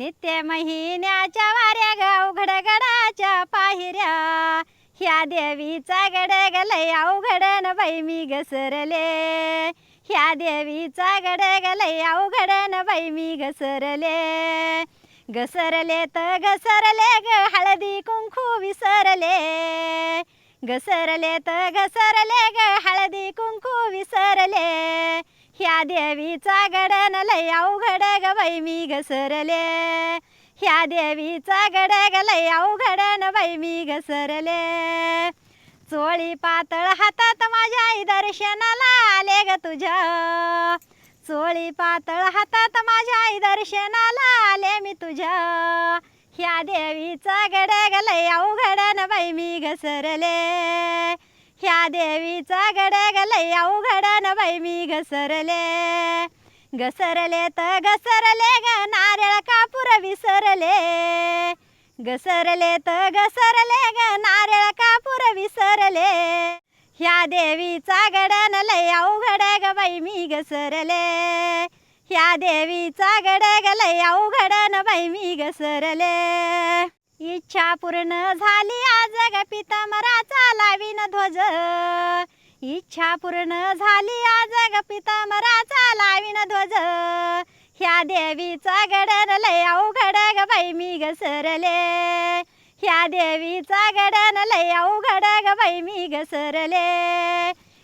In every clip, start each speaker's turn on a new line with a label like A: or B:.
A: नित्य महिन्याच्या वाऱ्या गाव घडगडाच्या पाहिऱ्या ह्या देवीचा गडगलय अवघडन बाई मी घसरले. ह्या देवीचा गडगलय अवघडन बाई मी घसरले. घसरले तर घसरले ग हळदी कुंकू विसरले. घसरले तर घसरले ग हळदी कुंकू विसरले. देवीचा गडन लय अवघड ग बाई मी घसरले. ह्या देवीचा गडग लय अवघडन बाई मी घसरले. चोळी पातळ हातात माझ्या आई दर्शनाला आले ग तुझ्या चोळी पातळ हातात माझ्या आई दर्शनाला आले मी तुझ्या ह्या देवीचा गड लय अवघडन बाई मी घसरले. ह्या देवीचा गडग लय अवघडन बाई मी घसरले घसरले तर घसरले ग नारळ कापूर विसरले घसरले तर घसरले ग नारळ कापूर विसरले ह्या देवीचा गडन लय अवघड ग बाई मी घसरले ह्या देवीचा गडग लय अवघडन बाई मी घसरले इच्छा पूर्ण झाली आज ग पिता इच्छा पूर्ण झाली आज ग पितांबराचा लावीन ध्वज. ह्या देवीचा गडन लय अवघड ग बाई मी घसरले. ह्या देवीचा गडन लय अवघड ग बाई मी घसरले.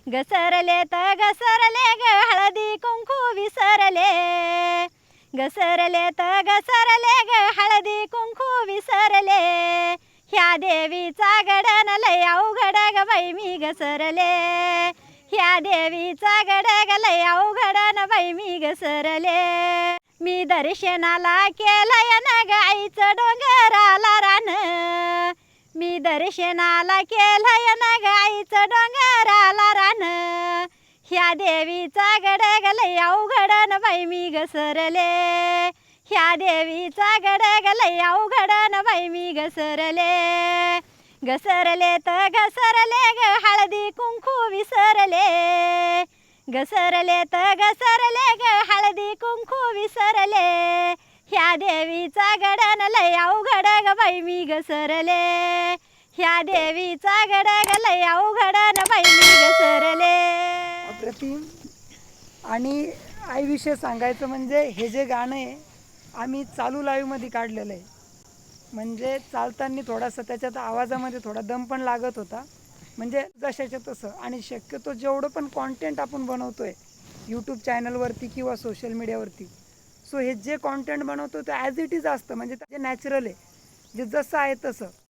A: घसरले तर घसरले ग हळदी कुंकू विसरले. घसरले तर घसरले ग हळदी कुंकू विसरले. ह्या देवीचा गडन लय अवघड ग बाई मी घसरले. ह्या देवीचा गड लय अवघडन बाई मी घसरले. मी दर्शनाला केलंय ना गाईचं डोंगराला रान. मी दर्शनाला केलंय ना गाईचं डोंगराला रान. ह्या देवीचा गड लय अवघडन बाई मी घसरले. ह्या देवीचा गड लय अवघडन बाई मी घसरले. घसरले तर घसरले ग हळदी कुंकू विसरले. घसरले तर घसरले ग हळदी कुंकू विसरले. ह्या देवीचा गडन लय अवघड ग बाई मी घसरले. ह्या देवीचा गडग लय अवघडन बाई मी घसरले.
B: अप्रतिम आणि आईविषयी सांगायचं म्हणजे हे जे गाणं आहे आम्ही चालू लाईव्हमध्ये काढलेलं आहे. म्हणजे चालताना थोडासा त्याच्यात आवाजामध्ये थोडा दम पण लागत होता. म्हणजे जशाच्या तसं. आणि शक्यतो जेवढं पण कॉन्टेंट आपण बनवतोय यूट्यूब चॅनलवरती किंवा सोशल मीडियावरती सो हे जे कॉन्टेंट बनवतो ते ॲज इट इज असतं. म्हणजे ते नॅचरल आहे. जे जसं आहे तसं.